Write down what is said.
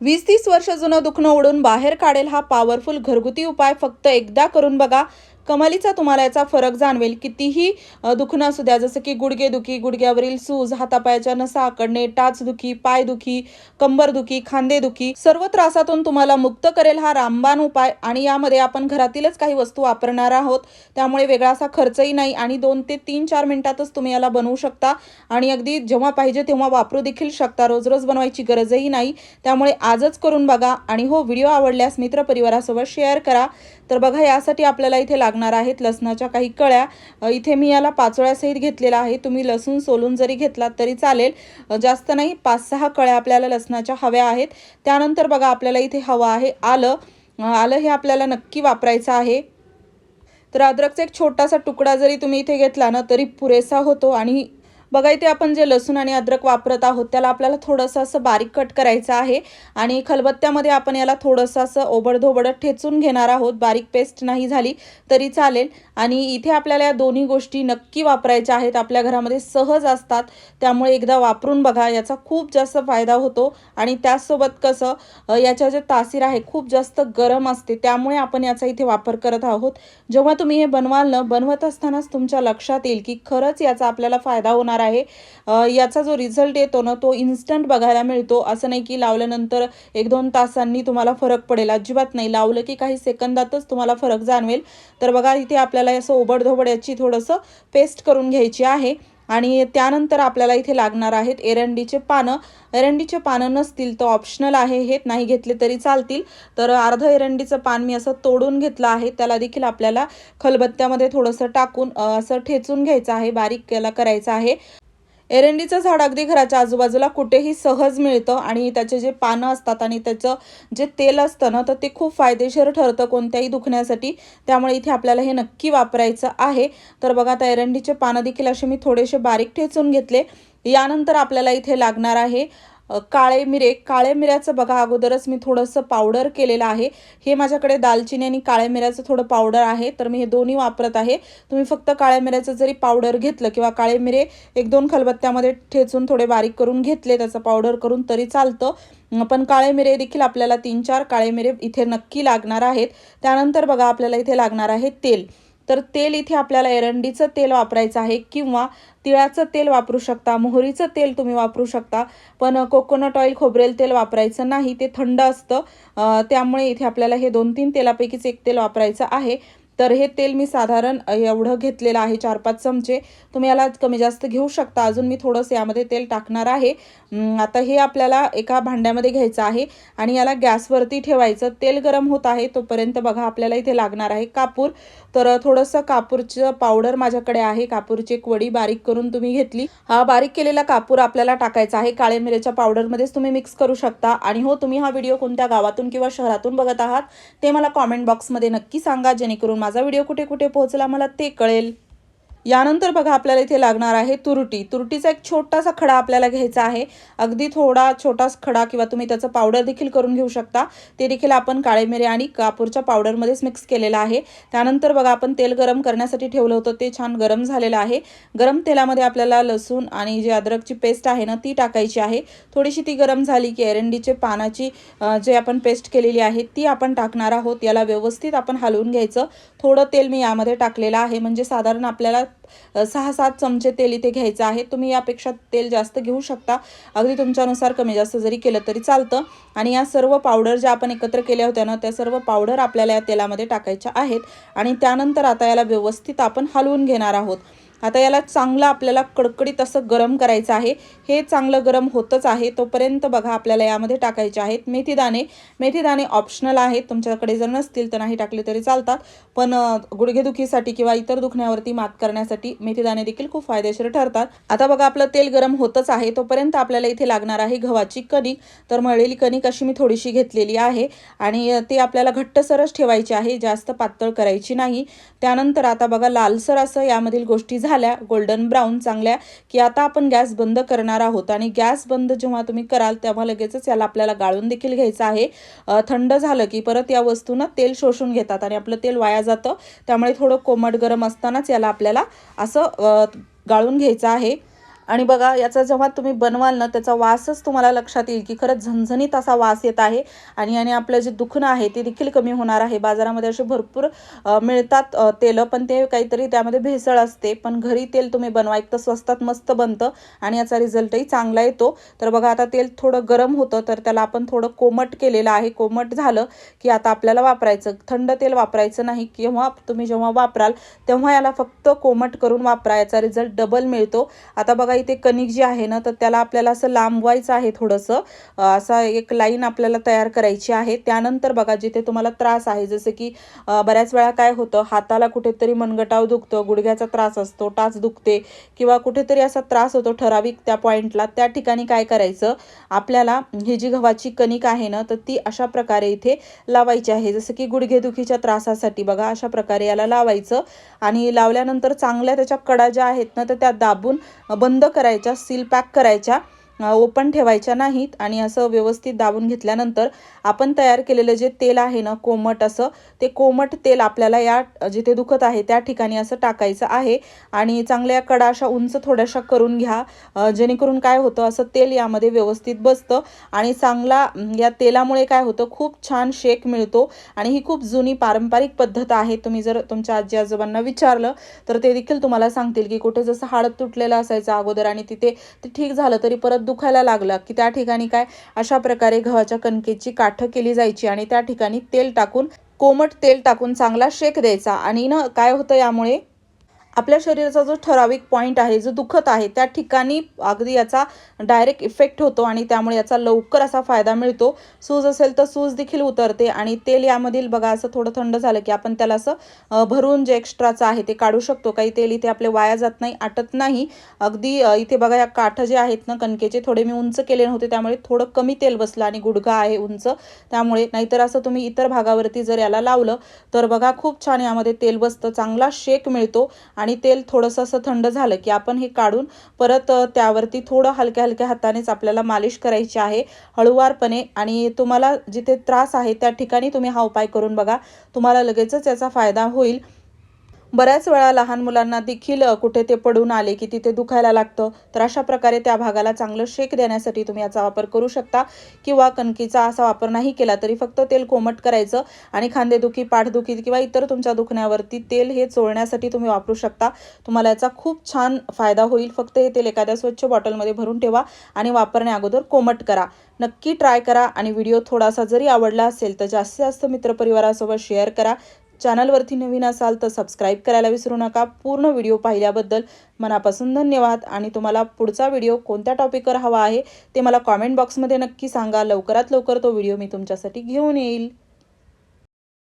वीस तीस वर्ष जुनं दुखणं ओढून बाहेर काढेल हा पॉवरफुल घरगुती उपाय फक्त एकदा करून बघा. कमालीचा तुम्हाला याचा फरक जाणवेल. कितीही दुखणं असू द्या जसं की गुडघेदुखी गुडघ्यावरील सूज हातापायाच्या नसा आकडणे टाचदुखी पायदुखी कंबरदुखी खांदेदुखी सर्व त्रासातून तुम्हाला मुक्त करेल हा रामबाण उपाय आणि यामध्ये आपण घरातीलच काही वस्तू वापरणार आहोत. त्यामुळे वेगळा असा खर्चही नाही आणि दोन ते तीन चार मिनिटातच तुम्ही याला बनवू शकता आणि अगदी जेव्हा पाहिजे तेव्हा वापरू देखील शकता. रोज रोज बनवायची गरजही नाही. त्यामुळे आजच करून बघा आणि हो व्हिडिओ आवडल्यास मित्रपरिवारासोबत शेअर करा. तर बघा यासाठी आपल्याला इथे लागणार आहेत लसणाच्या काही कळ्या. इथे मी याला पाचोळ्यासहित घेतलेला आहे. तुम्ही लसूण सोलून जरी घेतलात तरी चालेल. जास्त नाही पाच सहा कळ्या आपल्याला लसणाच्या हव्या आहेत. त्यानंतर बघा आपल्याला इथे हवं आहे आलं. आलं हे आपल्याला नक्की वापरायचं आहे. तर अद्रकचा एक छोटासा तुकडा जरी तुम्ही इथे घेतला ना तरी पुरेसा होतो आणि बघा इथे आपण जे लसूण आणि अद्रक वापरत आहोत त्याला आपल्याला थोडंसं असं बारीक कट करायचं आहे. आणि खलबत्त्यामध्ये आपण याला थोडंसं असं ओबडधोबडत ठेचून घेणार आहोत. बारीक पेस्ट नाही झाली तरी चालेल. आणि इथे आपल्याला या दोन्ही गोष्टी नक्की वापरायच्या आहेत. आपल्या घरामध्ये सहज असतात. त्यामुळे एकदा वापरून बघा याचा खूप जास्त फायदा होतो. आणि त्याचसोबत कसं याच्या जे तासीर आहे खूप जास्त गरम असते. त्यामुळे आपण याचा इथे वापर करत आहोत. जेव्हा तुम्ही हे बनवाल ना बनवत असतानाच तुमच्या लक्षात येईल की खरंच याचा आपल्याला फायदा होणार आहे. याचा जो रिझल्ट येतो ना तो इन्स्टंट बघायला मिळतो. असं नाही की लावल्यानंतर एक दोन तासांनी तुम्हाला फरक पडेल. अजिबात नाही. लावलं की काही सेकंदातच तुम्हाला फरक जाणवेल. तर बघा इथे आपल्याला असं ओबडधोबड याची थोडंसं पेस्ट करून घ्यायची आहे. आणि त्यानंतर आपल्याला इथे लागणार आहेत एरंडीचे पानं. एरंडीचे पानं नसतील तर ऑप्शनल आहे. हे नाही घेतले तरी चालतील. तर अर्ध एरंडीचं पान मी असं तोडून घेतलं आहे. त्याला देखील आपल्याला खलबत्त्यामध्ये थोडंसं टाकून असं ठेचून घ्यायचं आहे. बारीक याला करायचं आहे. एरंडीचं झाड अगदी घराच्या आजूबाजूला कुठेही सहज मिळतं आणि त्याचे जे पानं असतात आणि त्याचं जे तेल असतं ना तर ते खूप फायदेशीर ठरतं कोणत्याही दुखण्यासाठी. त्यामुळे इथे आपल्याला हे नक्की वापरायचं आहे. तर बघा आता एरंडीचे पानं देखील असे मी थोडेसे बारीक ठेचून घेतले. यानंतर आपल्याला इथे लागणार आहे काळे मिरे काळे मिऱ्याचं बघा अगोदरच मी थोडंसं पावडर केलेलं आहे. हे माझ्याकडे दालचिनी आणि काळ्या मिऱ्याचं थोडं पावडर आहे. तर मी हे दोन्ही वापरत आहे. तुम्ही फक्त काळ्या मिऱ्याचं जरी पावडर घेतलं किंवा काळे मिरे एक दोन खलबत्त्यामध्ये ठेचून थोडे बारीक करून घेतले त्याचं पावडर करून तरी चालतं. पण काळे मिरे देखील आपल्याला तीन चार काळे मिरे इथे नक्की लागणार आहेत. त्यानंतर बघा आपल्याला इथे लागणार आहे तेल. तर तेल इथे आपल्याला एरंडीचं तेल वापरायचं आहे किंवा तिळाचं तेल वापरू शकता मोहरीचं तेल तुम्ही वापरू शकता पण कोकोनट ऑइल खोबरेल तेल वापरायचं नाही ते थंड असतं. त्यामुळे इथे आपल्याला हे दोन तीन तेलापैकीच एक तेल वापरायचं आहे. तर हे तेल मी साधारण एवढं घेतलेलं आहे चार पाच चमचे. तुम्ही याला कमी जास्त घेऊ शकता. अजून मी थोडंसं यामध्ये तेल टाकणार आहे. आता हे आपल्याला एका भांड्यामध्ये घ्यायचं आहे आणि याला गॅसवरती ठेवायचं. तेल गरम होत आहे तोपर्यंत बघा आपल्याला इथे लागणार आहे कापूर. तर थोडंसं कापूरचं पावडर माझ्याकडे आहे. कापूरची एक वडी बारीक करून तुम्ही घेतली. हा बारीक केलेला कापूर आपल्याला टाकायचा आहे. काळे मिरेच्या पावडरमध्येच तुम्ही मिक्स करू शकता. आणि हो तुम्ही हा व्हिडिओ कोणत्या गावातून किंवा शहरातून बघत आहात ते मला कॉमेंट बॉक्समध्ये नक्की सांगा जेणेकरून माझा व्हिडिओ कुठे कुठे पोहोचला मला ते कळेल. यानंतर बघा आपल्याला इथे लागणार आहे तुरटी. तुरटीचा एक छोटासा खडा आपल्याला घ्यायचा आहे. अगदी थोडा छोटाच खडा किंवा तुम्ही त्याचं पावडर देखील करून घेऊ शकता. ते देखील आपण काळे मिरे आणि कापूरच्या पावडरमध्येच मिक्स केलेलं आहे. त्यानंतर बघा आपण तेल गरम करण्यासाठी ठेवलं होतं. ते छान गरम झालेलं आहे. गरम तेलामध्ये आपल्याला लसूण आणि जे अद्रकची पेस्ट आहे ना ती टाकायची आहे. थोडीशी ती गरम झाली की एरंडीचे पानाची जे आपण पेस्ट केलेली आहे ती आपण टाकणार आहोत. याला व्यवस्थित आपण हलवून घ्यायचं. थोडं तेल मी यामध्ये टाकलेलं आहे. म्हणजे साधारण आपल्याला सहा सात चमचे तेल इथे घ्यायचं आहे. तुम्ही यापेक्षा तेल जास्त घेऊ शकता. अगदी तुमच्यानुसार कमी जास्त जरी केलं तरी चालतं. आणि या सर्व पावडर ज्या आपण एकत्र केल्या होत्या ना त्या सर्व पावडर आपल्याला या तेलामध्ये टाकायच्या आहेत. आणि त्यानंतर आता याला व्यवस्थित आपण हलवून घेणार आहोत. आता याला चांगलं आपल्याला कडकडीत असं गरम करायचं आहे. हे चांगलं गरम होतच आहे. तोपर्यंत बघा आपल्याला यामध्ये टाकायचे आहेत मेथीदाणे मेथीदाणे ऑप्शनल आहेत. तुमच्याकडे जर नसतील तर नाही टाकले तरी चालतात. पण गुडघेदुखीसाठी किंवा इतर दुखण्यावरती मात करण्यासाठी मेथीदाणे देखील खूप फायदेशीर ठरतात. आता बघा आपलं तेल गरम होतच आहे. तोपर्यंत आपल्याला इथे लागणार आहे गव्हाची कणिक. तर मळलेली कणिक अशी मी थोडीशी घेतलेली आहे. आणि ती आपल्याला घट्टसरच ठेवायची आहे. जास्त पातळ करायची नाही. त्यानंतर आता बघा लालसर असं यामधील गोष्टी झाल्या गोल्डन ब्राऊन चांगल्या की आता आपण गॅस बंद करणार आहोत. आणि गॅस बंद जेव्हा तुम्ही कराल तेव्हा लगेचच याला आपल्याला गाळून देखील घ्यायचं आहे. थंड झालं की परत या वस्तूनं तेल शोषून घेतात आणि आपलं तेल वाया जातं. त्यामुळे थोडं कोमट गरम असतानाच याला आपल्याला असं गाळून घ्यायचं आहे. आणि बघा याचा जेव्हा तुम्ही बनवाल ना त्याचा वासच तुम्हाला लक्षात येईल की खरंच झणझणीत असा वास येत आहे. आणि याने आपलं जे दुखणं आहे ते देखील कमी होणार आहे. बाजारामध्ये असे भरपूर मिळतात तेलं पण ते काहीतरी त्यामध्ये भेसळ असते. पण घरी तेल तुम्ही बनवा एक तर स्वस्तात मस्त बनतं आणि याचा रिझल्टही चांगला येतो. तर बघा आता तेल थोडं गरम होतं तर त्याला आपण थोडं कोमट केलेलं आहे. कोमट झालं की आता आपल्याला वापरायचं. थंड तेल वापरायचं नाही. किंवा तुम्ही जेव्हा वापराल तेव्हा याला फक्त कोमट करून वापरा. याचा रिझल्ट डबल मिळतो. आता बघा इथे कणिक जे आहे ना तर त्याला आपल्याला असं लांबवायचं आहे थोडंसं. असा एक लाईन आपल्याला तयार करायची आहे. त्यानंतर बघा जिथे तुम्हाला त्रास आहे जसं की बऱ्याच वेळा काय होतं हाताला कुठेतरी मनगटाव दुखतं गुडघ्याचा त्रास असतो टाच दुखते किंवा कुठेतरी असा त्रास होतो ठराविक त्या पॉईंटला त्या ठिकाणी काय करायचं आपल्याला ही जी गव्हाची कणिक आहे ना तर ती अशा प्रकारे इथे लावायची आहे. जसं की गुडघेदुखीच्या त्रासासाठी बघा अशा प्रकारे याला लावायचं. आणि लावल्यानंतर चांगल्या त्याच्या कडा ज्या आहेत ना तर त्या दाबून बंद करायच्या सील पॅक करायच्या. ओपन ठेवायच्या नाहीत आणि असं व्यवस्थित दाबून घेतल्यानंतर आपण तयार केलेलं जे तेल आहे ना कोमट असं ते कोमट तेल आपल्याला या जिथे दुखत आहे त्या ठिकाणी असं टाकायचं आहे. आणि चांगल्या कडा अशा उंच थोड्याशा करून घ्या जेणेकरून काय होतं असं तेल यामध्ये व्यवस्थित बसतं आणि चांगला या तेलामुळे काय होतं खूप छान शेक मिळतो. आणि ही खूप जुनी पारंपरिक पद्धत आहे. तुम्ही जर तुमच्या आजी आजोबांना विचारलं तर ते देखील तुम्हाला सांगतील की कुठे जसं हळद तुटलेलं असायचं अगोदर आणि तिथे ते ठीक झालं तरी परत दुखायला लागलं की त्या ठिकाणी काय? अशा प्रकारे गव्हाच्या कणकेची काठं केली जायची आणि त्या ठिकाणी तेल टाकून कोमट तेल टाकून चांगला शेक द्यायचा. आणि ना काय होतं यामुळे? आपल्या शरीराचा जो ठराविक पॉईंट आहे जो दुखत आहे त्या ठिकाणी अगदी याचा डायरेक्ट इफेक्ट होतो आणि त्यामुळे याचा लवकर असा फायदा मिळतो. सूज असेल तर सूज देखील उतरते आणि तेल यामधील बघा असं थोडं थंड झालं की आपण त्याला असं भरून जे एक्स्ट्राचं आहे ते काढू शकतो. काही तेल इथे आपले वाया जात नाही आटत नाही. अगदी इथे बघा या काठ जे आहेत ना कणकेचे थोडे मी उंच केले नव्हते त्यामुळे थोडं कमी तेल बसलं आणि गुडघा आहे उंच. त्यामुळे नाहीतर असं तुम्ही इतर भागावरती जर याला लावलं तर बघा खूप छान यामध्ये तेल बसतं चांगला शेक मिळतो आणि आणि तेल थोडंसं असं थंड झालं की आपण हे काढून परत त्यावरती थोडं हलक्या हलक्या हातानेच आपल्याला मालिश करायची आहे हळुवारपणे. आणि तुम्हाला जिथे त्रास आहे त्या ठिकाणी तुम्ही हा उपाय करून बघा. तुम्हाला लगेचच याचा फायदा होईल. बऱ्याच वेळा लहान मुलांना देखील कुठे ते पडून आले की तिथे दुखायला लागतं. तर अशा प्रकारे त्या भागाला चांगलं शेक देण्यासाठी तुम्ही याचा वापर करू शकता. किंवा कणकीचा असा वापर नाही केला तरी फक्त तेल कोमट करायचं आणि खांदेदुखी पाठदुखी किंवा इतर तुमच्या दुखण्यावरती तेल हे चोळण्यासाठी तुम्ही वापरू शकता. तुम्हाला याचा खूप छान फायदा होईल. फक्त हे तेल एखाद्या स्वच्छ बॉटलमध्ये भरून ठेवा आणि वापरण्या अगोदर कोमट करा. नक्की ट्राय करा आणि व्हिडिओ थोडासा जरी आवडला असेल तर जास्तीत जास्त मित्रपरिवारासोबत शेअर करा. चॅनलवरती नवीन असाल तर सबस्क्राईब करायला विसरू नका. पूर्ण व्हिडिओ पाहिल्याबद्दल मनापासून धन्यवाद. आणि तुम्हाला पुढचा व्हिडिओ कोणत्या टॉपिकवर हवा आहे ते मला कॉमेंट बॉक्समध्ये नक्की सांगा. लवकरात लवकर तो व्हिडिओ मी तुमच्यासाठी घेऊन येईल.